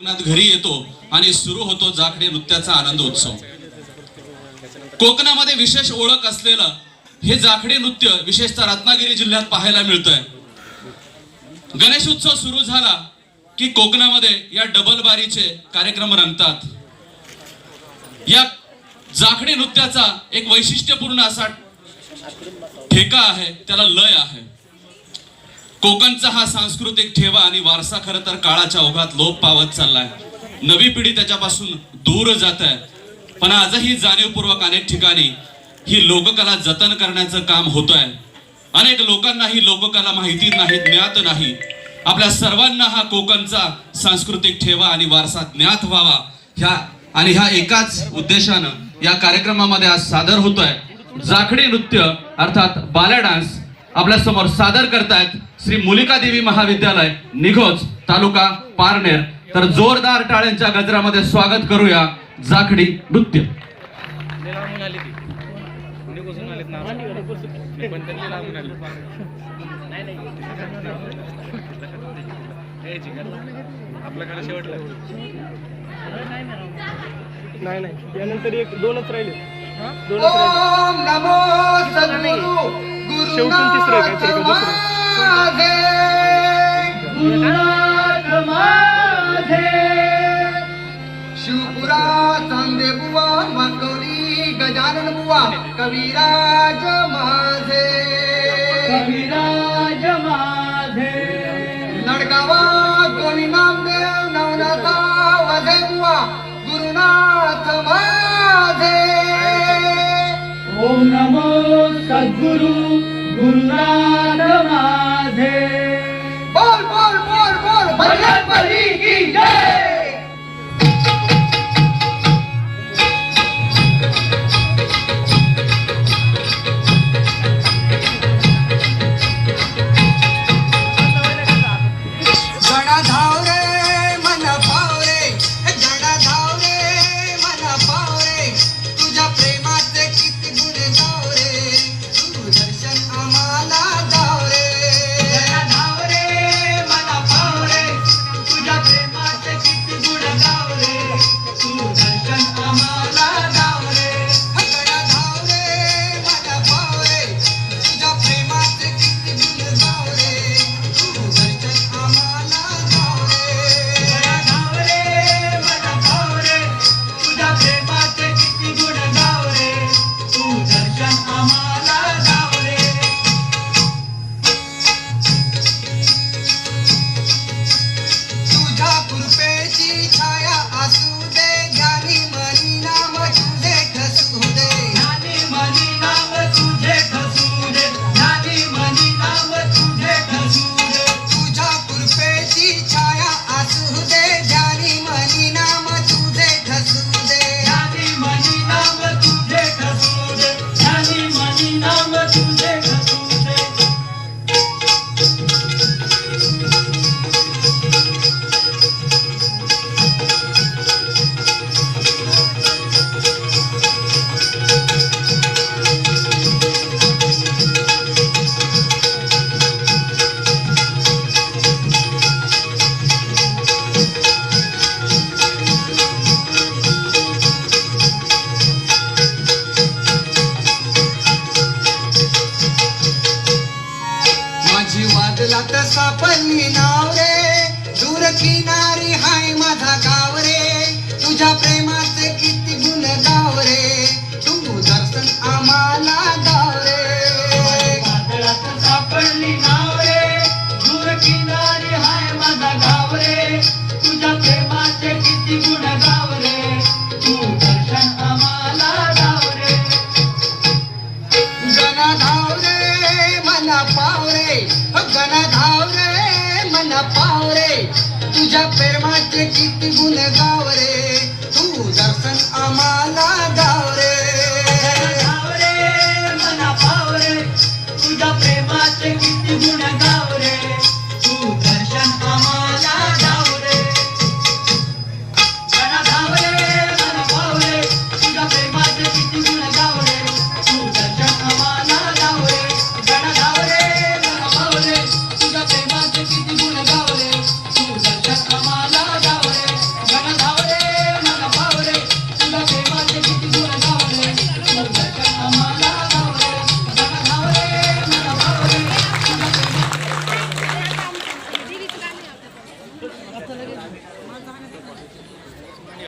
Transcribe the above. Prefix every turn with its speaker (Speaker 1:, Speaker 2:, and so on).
Speaker 1: कोकणात घरी येतो आणि सुरू होतो जाखडे नृत्याचा आनंद उत्सव. कोकणामध्ये विशेष ओळख असलेलं हे जाखडे नृत्य विशेषतः रत्नागिरी जिल्ह्यात पाहायला मिळतंय. गणेश उत्सव सुरू झाला की कोकणामध्ये या डबल बारीचे कार्यक्रम रंगतात. या जाखडे नृत्याचा एक वैशिष्ट्यपूर्ण असा ठेका आहे त्याला लय आहे. कोकणचा हा सांस्कृतिक ठेवा आणि वारसा खरं तर काळाच्या ओघात लोप पावत चाललाय. नवी पिढी त्याच्यापासून दूर जात आहे पण आजही जाणीवपूर्वक अनेक ठिकाणी ही लोककला जतन करण्याचं काम होत आहे अनेक लोकांना ही लोककला माहिती नाही ज्ञात नाही. आपल्या सर्वांना हा कोकणचा सांस्कृतिक ठेवा आणि वारसा ज्ञात व्हावा ह्या आणि ह्या एकाच उद्देशानं या कार्यक्रमामध्ये आज सादर होतोय. जाखडी नृत्य अर्थात बाल्या डान्स आपल्यासमोर सादर करतायत श्री मुलिका देवी महाविद्यालय निघोज तालुका पारनेर. तर जोरदार टाळ्यांच्या गजरामध्ये स्वागत करूया जाखडी नृत्य.
Speaker 2: आपल्याकडे शेवटला
Speaker 3: नाही नाही. त्यानंतर एक दोनच राहिले. दोनच राहिले
Speaker 4: ओम नमो सद्गुरु.
Speaker 3: शेवटून तिसरं आहे काहीतरी का दुसरं?
Speaker 4: शिवपुरा चांदे बुवा माकवली गजानन बुवा कविराज गुरु गुरुनाथ तसा सापडली नाव रे दूर की ना ना तुझ्या प्रेमाचे किती गुण गावरे. तू दर्शन आम्हाला